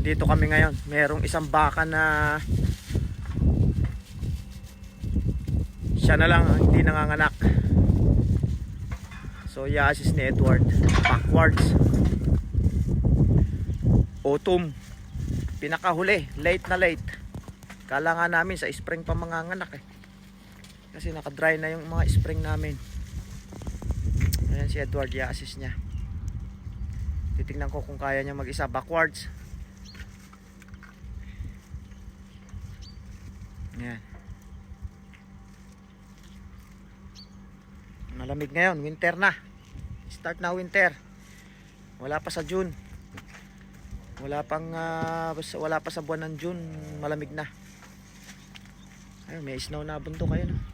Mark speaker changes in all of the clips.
Speaker 1: dito kami ngayon. Merong isang baka na siya na lang ang hindi nanganganak. So, i-assist ni Edward. Backwards. Autumn. Pinakahuli. Late na late. Kala nga namin sa spring pa manganganak eh. Kasi nakadry na yung mga spring namin. Ayan si Edward, i-assist niya. Titingnan ko kung kaya niya mag-isa backwards. Ayan. Malamig ngayon, winter na. Start na winter. Wala pa sa June. Wala pang ah, basta wala pa sa buwan ng June, malamig na. Ayun, may snow na bundok ayun. oh.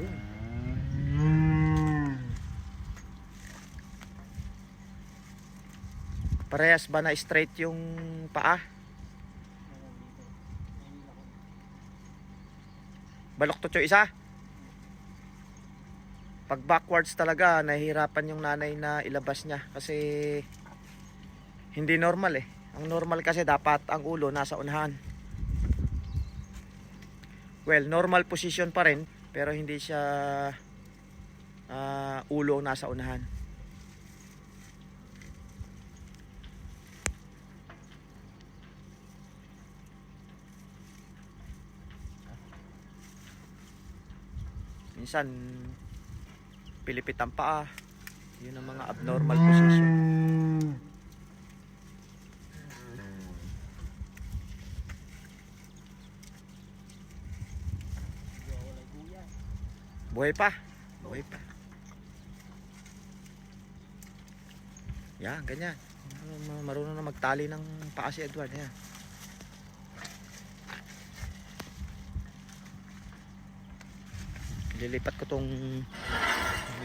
Speaker 1: Yun. Parehas ba na straight yung paa? Balok to isa? Pag backwards talaga, nahihirapan yung nanay na ilabas niya kasi hindi normal eh. Ang normal kasi dapat ang ulo nasa unahan. Well, normal position pa rin pero hindi siya ah, ulo nasa unahan. Minsan pilipit ang paa. Yun ang mga abnormal position. Buhay pa. Buhay pa. Yan, ganyan. Ma- Marunong na magtali ng paa si Edward. Yan. Lilipat ko tong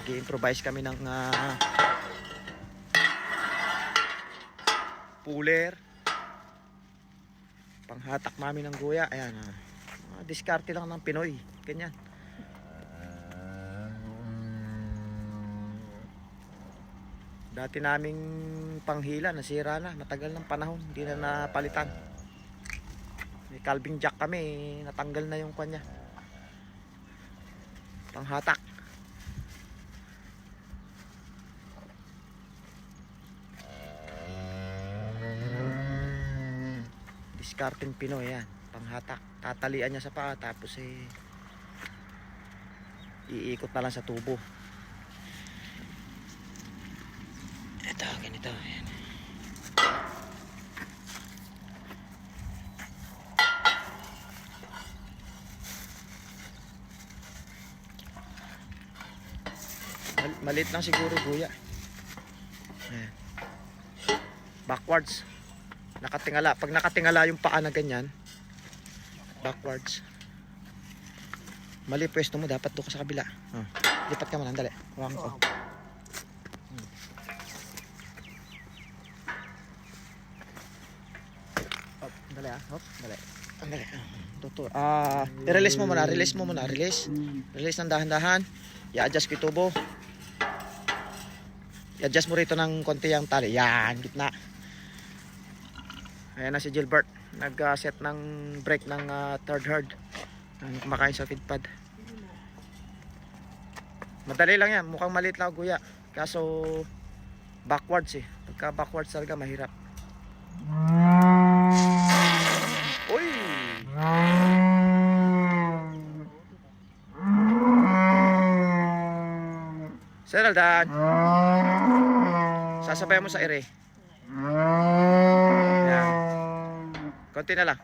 Speaker 1: nag-improvise kami ng ah, puller. Panghatak mami ng guya. Ayan. Mga diskarte lang ng Pinoy. Ganyan. Dati naming panghila, nasira na. Matagal ng panahon, hindi na napalitan. May calving jack kami, natanggal na yung kanya. Panghatak. Discarding Pinoy yan. Panghatak. Tatalian niya sa paa tapos eh iikot na lang sa tubo. Ito, ganito. Ayan. Maliit lang siguro guya. Ayan. Backwards. Nakatingala. Pag nakatingala yung paa na ganyan, backwards. Mali pwesto mo, dapat doon ka sa kabila. Oh. Lipat ka man, andali. Hawakan ko. Hop, dali ah. Hop, dali. Andali. Tutur. Ah, i-release mo muna, release mo muna, release. Release ng dahan-dahan. I-adjust ko yung tubo. I-adjust mo rito ng konti yung tali. Yan, gitna. Ayan na si Gilbert. Nag-set ng brake ng ah, third herd. Ang kumakain sa feed pad. Madali lang yan. Mukhang maliit lang guya. Kaso backwards eh. Pagka backwards talaga mahirap. Uy! Sir Aldan. Sasabay mo sa ere. Yan. Konti na lang.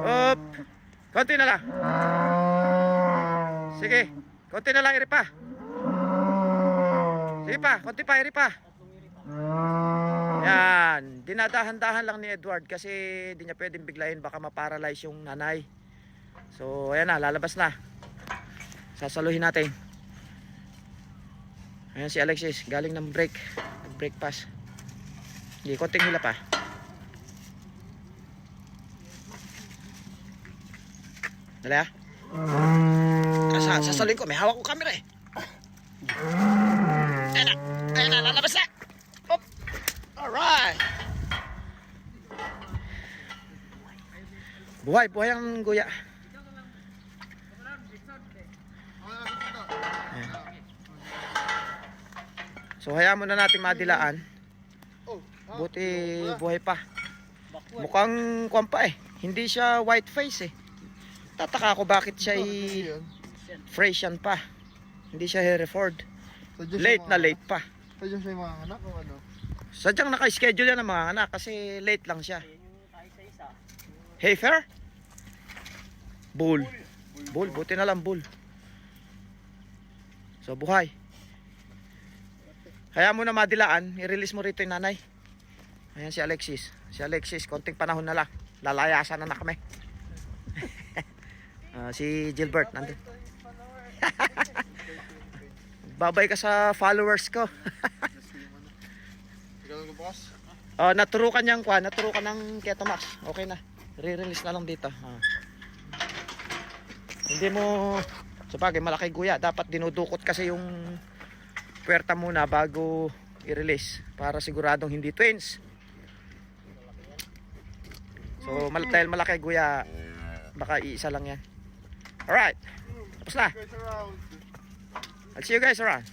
Speaker 1: Up! Konti na lang. Sige. Konti na lang, iri pa. Sige pa, konti pa, iri pa. Yan. Dinadahan-dahan lang ni Edward kasi di niya pwedeng biglayin baka maparalyze yung nanay. So, ayan na, lalabas na. Sasaluhin natin. Ayan si Alexis, galing ng break. Nag-break pass. Hindi, konting hila pa. Dali ah. Sa, sasalin ko, may hawak ko camera eh. Ayan na, ayan na, lalabas na. Up. Alright. Buhay, buhay ang guya. So hayaan muna natin madilaan.
Speaker 2: Oh,
Speaker 1: Buti buhay pa. Mukhang kwan pa eh. Hindi siya white face eh. Tataka ako bakit siya i Frisian pa. Hindi siya Hereford. Late na late pa.
Speaker 2: Sadya siya yung mga anak o ano?
Speaker 1: Sadyang naka-schedule yan ng mga anak kasi late lang siya. Heifer? Bull. Bull, buti na lang bull. So buhay. Kaya mo na madilaan, i-release mo rito yung nanay. Ayan si Alexis. Si Alexis, konting panahon na lang. Lalayasan na na kami. Ah, si Gilbert, nandun. Babay ka sa followers ko.
Speaker 2: Bukas?
Speaker 1: Oh, naturukan niyang kwa, naturukan ng Keto Max. Okay na. Re-release na lang dito. Ah. Hindi mo sa bagay malaki guya, dapat dinudukot kasi yung puwerta muna bago i-release para siguradong hindi twins. So, mal dahil malaki guya, baka iisa lang yan. Alright. Tapos na. I'll see you guys around.